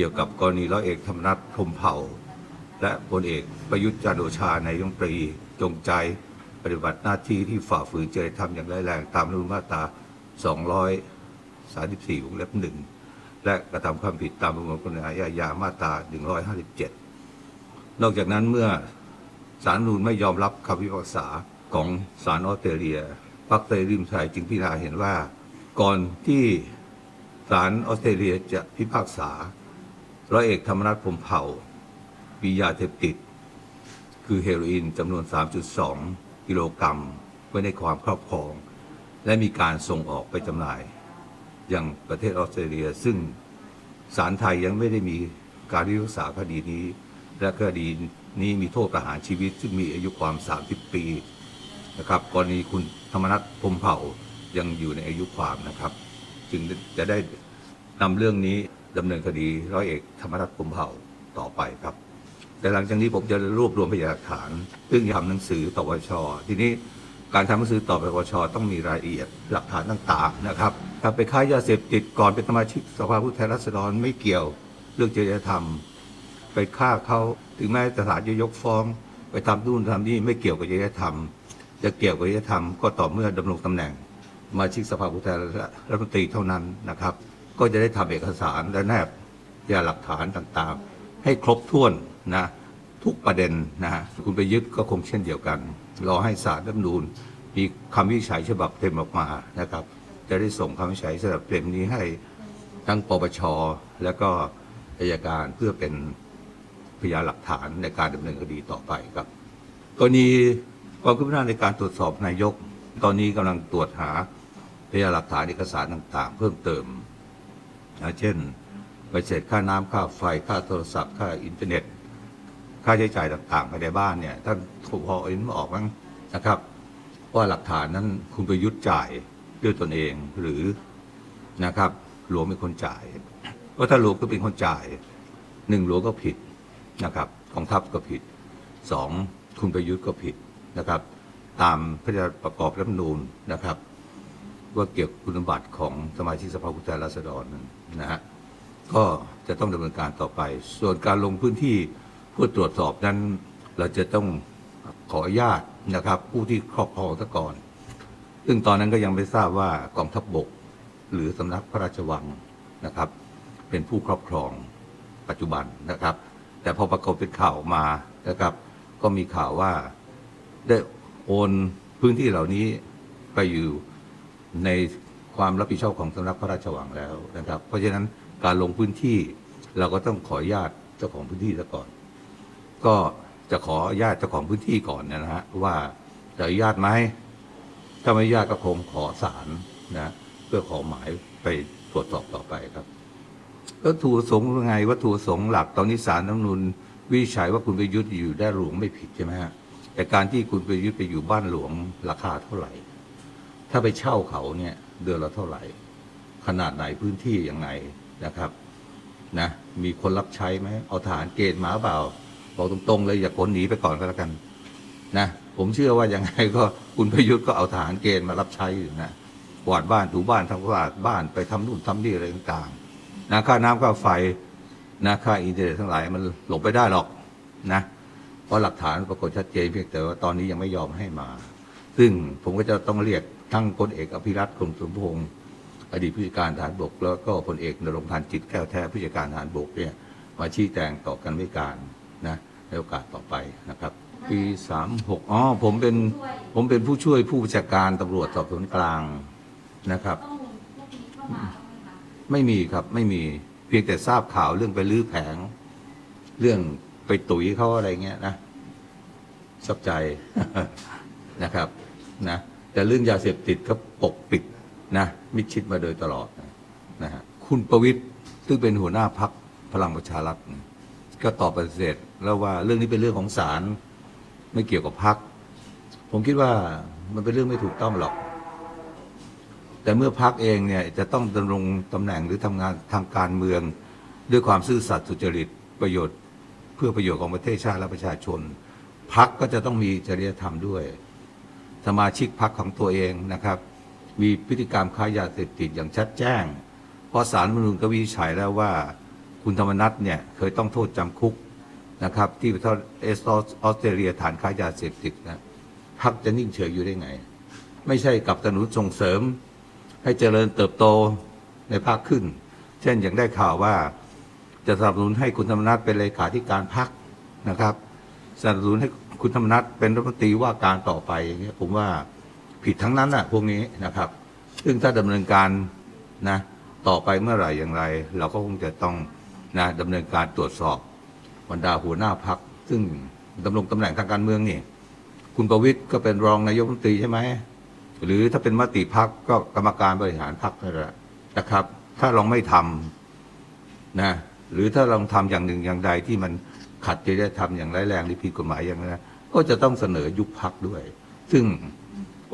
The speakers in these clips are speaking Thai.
เกี่ยวกับกรณีร้อยเอกธรรมนัฐพรมเผ่า และพลเอกประยุทธ์จันโอชานายกรัฐมนตรีจงใจปฏิบัติหน้าที่ที่ฝ่าฝืนจริยธรรมอย่างร้ายแรงตามรัฐธรรมาตรา 234วงเล็บหนึ่งและกระทำความผิดตามประมวลกฎหมายอาญามาตรา 157 นอกจากนั้นเมื่อศาลรัฐมนูญไม่ยอมรับคำพิพากษาของศาลออสเตรเลียพรรคเตริมไทยจึงพิจารณาเห็นว่า ก่อนที่ศาลออสเตรเลียจะพิพากษา ร้อยเอกธรรมนัฐพรมเผ่ามียาเสพติด คือเฮโรอีนจำนวน 3.2 กิโลกรัม ไว้ในความครอบครอง และมีการส่งออกไปจำหน่าย ยังประเทศออสเตรเลีย ซึ่งศาลไทยยังไม่ได้มีการพิพากษาคดีนี้ และคดีนี้มีโทษประหารชีวิต ซึ่งมีอายุความ 30 ปีนะครับกรณีคุณธรรมนัฐพรมเผ่ายังอยู่ในอายุความนะครับ จึงจะได้นำเรื่องนี้ ดำเนินคดีร้อยเอกธรรมนัฐพรมเผ่าต่อไปครับ แต่หลังจากนี้ผมจะรวบรวมพยานหลักฐาน ซึ่งทำหนังสือต่อปปชทีนี้การทำหนังสือต่อปปชต้องมีรายละเอียดหลักฐานต่างๆนะครับถ้าไปค้ายาเสพติดก่อนเป็นสมาชิกสภาผู้แทนราษฎรไม่เกี่ยวเรื่องจริยธรรม ไปฆ่าเขาถึงแม้ศาลจะยกฟ้อง ไปทำนู่นทำนี่ไม่เกี่ยวกับจริยธรรม จะเกี่ยวกับจริยธรรมก็ต่อเมื่อดำรงตำแหน่งสมาชิกสภาผู้แทนรัฐมนตรีเท่านั้นนะครับ ก็จะได้ทำเอกสารและแนบพยานหลักฐานต่างๆ ให้ครบถ้วนนะทุกประเด็นนะฮะคุณไปยึดก็คงเช่นเดียวกัน รอให้ศาลรัฐธรรมนูญมีคำวินิจฉัยฉบับเต็มออกมานะครับ จะได้ส่งคำวินิจฉัยฉบับเต็มนี้ให้ทั้งปปชและก็อายการเพื่อเป็นพยานหลักฐานในการดำเนินคดีต่อไปครับกรณีความคืบหน้าในการตรวจสอบนายก ตอนนี้กำลังตรวจหาพยานหลักฐานเอกสารต่างๆ เพิ่มเติม นะเช่นใบเสร็จค่าน้ำค่าไฟค่าโทรศัพท์ ค่าอินเทอร์เน็ต ค่าใช้จ่ายต่างๆภายในบ้านเนี่ยท่านพอเอ็นออกมั้งนะครับ ว่าหลักฐานนั้นคุณประยุทธ์จ่ายด้วยตนเองหรือนะครับหลวงเป็นคนจ่ายเพราะถ้าหลวงก็เป็นคนจ่ายหนึ่งหลวงก็ผิดนะครับกองทัพก็ผิดสองคุณประยุทธ์ก็ผิดนะครับ ตามพระราชประกอบรัฐมนูญนะครับ ว่าเกี่ยวกับคุณบัติของสมาชิกสภาผู้แทนราษฎรนั้นนะฮะก็จะต้องดำเนินการต่อไป ส่วนการลงพื้นที่เพื่อตรวจสอบนั้น เราจะต้องขออนุญาตนะครับ ผู้ที่ครอบครองซะก่อน ซึ่งตอนนั้นก็ยังไม่ทราบว่ากองทัพบบก หรือสำนักพระราชวังนะครับ เป็นผู้ครอบครองปัจจุบันนะครับ แต่พอปรากฏเป็นข่าวมานะครับ ก็มีข่าวว่าได้โอนพื้นที่เหล่านี้ไปอยู่ ในความรับผิดชอบของสำนักพระราชวังแล้วนะครับ เพราะฉะนั้นการลงพื้นที่เราก็ต้องขออนุญาตเจ้าของพื้นที่ซะก่อน ก็จะขออนุญาตเจ้าของพื้นที่ก่อนนะฮะว่าจะอนุญาตไหมถ้าไม่อนุญาตก็คงขอศาลนะเพื่อขอหมายไปตรวจสอบต่อไปครับก็ถูกประสงค์ยังไงวัตถุประสงค์หลักตอนนี้ศาลน้ำนูนวิจัยว่าคุณประยุทธ์อยู่ได้หลวงไม่ผิดใช่ไหมฮะแต่การที่คุณประยุทธ์ไปอยู่บ้านหลวงราคาเท่าไหร่ ถ้าไปเช่าเขาเนี่ยเดือนละเท่าไหร่ ขนาดไหนพื้นที่ยังไงนะครับนะมีคนรับใช้ไหมเอาฐานเกณฑ์มาเปล่า บอกตรงๆเลยอย่าขนหนีไปก่อนก็แล้วกันนะผมเชื่อว่ายังไงก็คุณประยุทธ์ก็เอาฐานเกณฑ์มารับใช้อยู่นะกวาดบ้านถูบ้านทำความสะอาดบ้านไปทำนู่นทำนี่อะไรต่างๆนะค่าน้ำค่าไฟนะค่าอินเทอร์เน็ตทั้งหลายมันหลบไปได้หรอกนะเพราะหลักฐานปรากฏชัดเจนเพียงแต่ว่าตอนนี้ยังไม่ยอมให้มา ซึ่งผมก็จะต้องเรียก ทั้งพลเอกอภิรัตคงสมพงศ์อดีตผู้จัดการทหารบก แล้วก็พลเอกนรงพันธ์จิตแก้วแท้ผู้จัดการทหารบกเนี่ยมาชี้แจงต่อกันไม่การนะในโอกาสต่อไปนะครับ ปีสามหกอ๋อ ผมเป็นผมเป็นผู้ช่วยผู้บัญชาการตำรวจสอบสวนกลางนะครับไหมคะไม่มีครับไม่มีเพียงแต่ทราบข่าวเรื่องไปลื้อแผง เรื่องไปตุ๋ยเขาอะไรเงี้ยนะสับใจนะครับนะ แต่เรื่องยาเสพติดก็ปกปิดนะมิดชิดมาโดยตลอดนะฮะคุณประวิตย์ซึ่งเป็นหัวหน้าพักพลังประชารัฐก็ตอบปฏิเสธแล้วว่าเรื่องนี้เป็นเรื่องของศาลไม่เกี่ยวกับพัก ผมคิดว่ามันเป็นเรื่องไม่ถูกต้องหรอก แต่เมื่อพักเองเนี่ยจะต้องดำรงตำแหน่งหรือทำงานทางการเมือง ด้วยความซื่อสัตย์สุจริตประโยชน์ เพื่อประโยชน์ของประเทศชาติและประชาชนพักก็จะต้องมีจริยธรรมด้วย สมาชิกพักของตัวเองนะครับ มีพฤติกรรมค้ายาเสพติดอย่างชัดแจ้ง เพราะสารมนูญก็วินิจฉัยแล้วว่า คุณธรรมนัฐเนี่ยเคยต้องโทษจำคุกนะครับ ที่ประเทศเอสออสเตรเลียฐานค้ายาเสพติดนะพักจะนิ่งเฉยอยู่ได้ไง ไม่ใช่กับสนุนส่งเสริม ให้เจริญเติบโตในภาคขึ้น เช่นอย่างได้ข่าวว่าจะสนับสนุนให้คุณธรรมนัฐเป็นเลขาธิการพักนะครับสนับสนุนให้ คุณธรรมนัฐเป็นรัฐมนตรีว่าการต่อไปอย่างเงี้ยผมว่าผิดทั้งนั้นน่ะพวกนี้นะครับ ซึ่งถ้าดำเนินการนะต่อไปเมื่อไหร่อย่างไร เราก็คงจะต้องนะดำเนินการตรวจสอบบรรดาหัวหน้าพักซึ่งดำรงตำแหน่งทางการเมืองนี่คุณประวิตย์ก็เป็นรองนายกรัฐมนตรีใช่ไหมหรือถ้าเป็นมติพักก็กรรมการบริหารพักนั่นแหละนะครับ ถ้าลองไม่ทำนะหรือถ้าลองทำอย่างหนึ่งอย่างใดที่มันขัดจริยธรรมอย่างร้ายแรงหรือผิดกฎหมายอย่างนั้น ก็จะต้องเสนอยุบพักด้วย ซึ่ง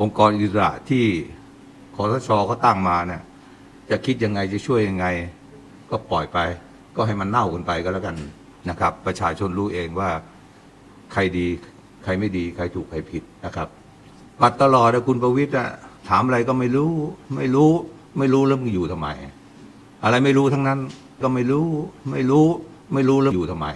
องค์กรอิสระที่คอสชเขาตั้งมาเนี่ยจะคิดยังไงจะช่วยยังไง ก็ปล่อยไป ก็ให้มันเน่ากันไปก็แล้วกันนะครับ ประชาชนรู้เองว่าใครดีใครไม่ดี ใครถูกใครผิดนะครับปัดตลอดนะคุณประวิตรอะถามอะไรก็ไม่รู้ ไม่รู้ ไม่รู้แล้วมึงอยู่ทำไม อะไรไม่รู้ทั้งนั้น ก็ไม่รู้ ไม่รู้ ไม่รู้แล้วอยู่ทำไม